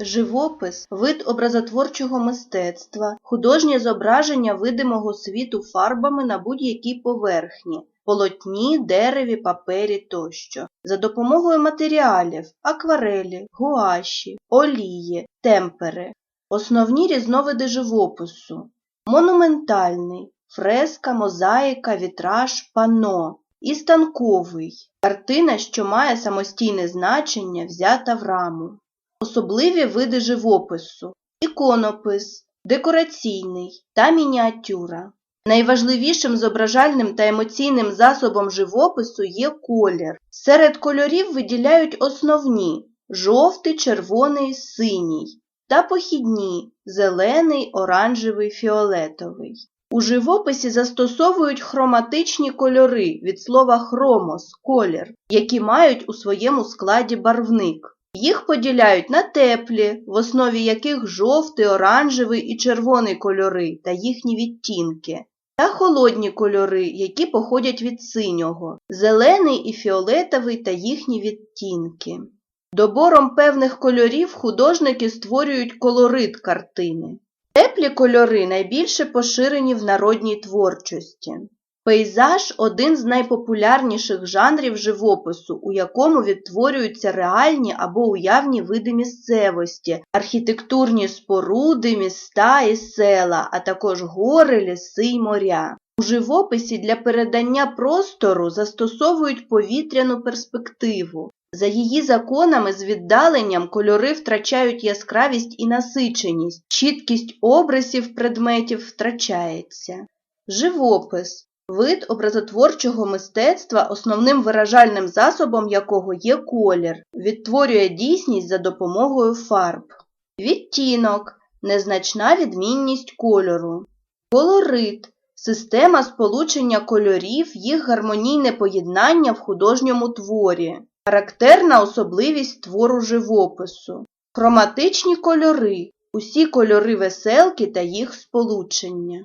Живопис вид образотворчого мистецтва, художнє зображення видимого світу фарбами на будь-якій поверхні, полотні, дереві, папері тощо, за допомогою матеріалів, акварелі, гуаші, олії, темпери. Основні різновиди живопису монументальний, фреска, мозаїка, вітраж, пано і станковий картина, що має самостійне значення, взята в раму. Особливі види живопису іконопис, декораційний та мініатюра. Найважливішим зображальним та емоційним засобом живопису є колір. Серед кольорів виділяють основні жовтий, червоний, синій та похідні зелений, оранжевий, фіолетовий. У живописі застосовують хроматичні кольори від слова хромос колір, які мають у своєму складі барвник. Їх поділяють на теплі, в основі яких жовтий, оранжевий і червоний кольори та їхні відтінки, та холодні кольори, які походять від синього, зелений і фіолетовий та їхні відтінки. Добором певних кольорів художники створюють колорит картини. Теплі кольори найбільше поширені в народній творчості. Пейзаж один з найпопулярніших жанрів живопису, у якому відтворюються реальні або уявні види місцевості, архітектурні споруди, міста і села, а також гори, ліси й моря. У живописі для передання простору застосовують повітряну перспективу. За її законами з віддаленням кольори втрачають яскравість і насиченість, чіткість обрисів предметів втрачається. Живопис вид образотворчого мистецтва, основним виражальним засобом якого є колір, відтворює дійсність за допомогою фарб. Відтінок незначна відмінність кольору. Колорит система сполучення кольорів, їх гармонійне поєднання в художньому творі. Характерна особливість твору живопису. Хроматичні кольори усі кольори веселки та їх сполучення.